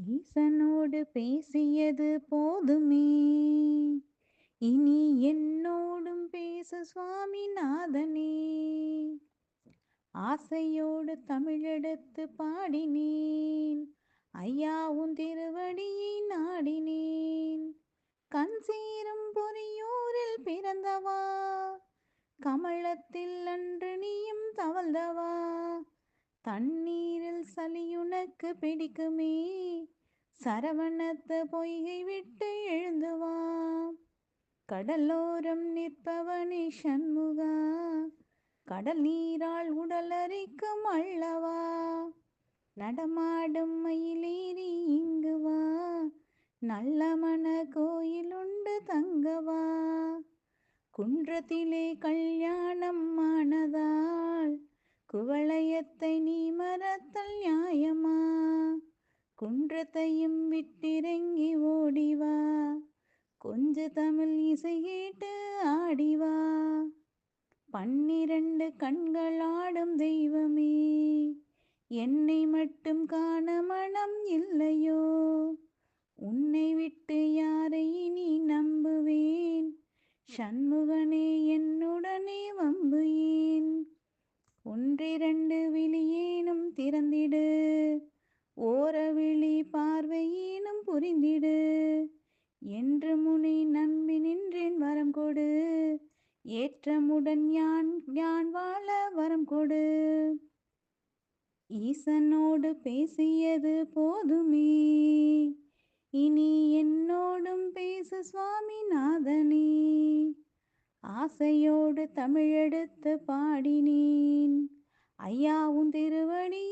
ஈசனோடு பேசியது போதுமே. இனி என்னோடும் பேசு சுவாமிநாதனே. ஆசையோடு தமிழெடுத்து பாடினேன். ஐயா உன் திருவடியை நாடினேன். கண் சேரும் பொறியூரில் பிறந்தவா? கமலத்தில் அன்று நீயும் தவழ்ந்தவா? தண்ணீரில் சளியுனக்கு பிடிக்குமே. சரவணத்து பொய்கை விட்டு எழுந்துவா கடலோரம் நிற்பவனே சண்முகா. கடல் நீரால் உடலரிக்கும் அல்லவா. நடமாடும் மயிலேறி இங்கு வா. நல்ல மன கோயில் உண்டு தங்கவா. குன்றத்திலே கல்யாணம் ஆனதால் குவளையத்தை நீ மறத்தல் குன்றத்தையும் விட்டிறங்கி ஓடிவா. கொஞ்ச தமிழ் இசை கேட்டு ஆடிவா. பன்னிரண்டு கண்கள் ஆடும் தெய்வமே என்னை மட்டும் காண மனம் இல்லையோ? உன்னை விட்டு யாரை இனி நம்புவேன்? சண்முகனே என்னுடனே வம்பு ஏன்? ஒன்றிரண்டு விழியேனும் திறந்திடு. ஓர விழி பார்வையேனும் புரிந்திடு. என்று முனை நம்பி நின்றேன் வரம் கொடு. ஏற்றமுடன் யான் யான் வாழ வரம் கொடு. ஈசனோடு பேசியது போதுமே. இனி என்னோடும் பேசு சுவாமிநாதனே ஆசையோடு தமிழெடுத்து பாடினேன். ஐயாவும் திருவடி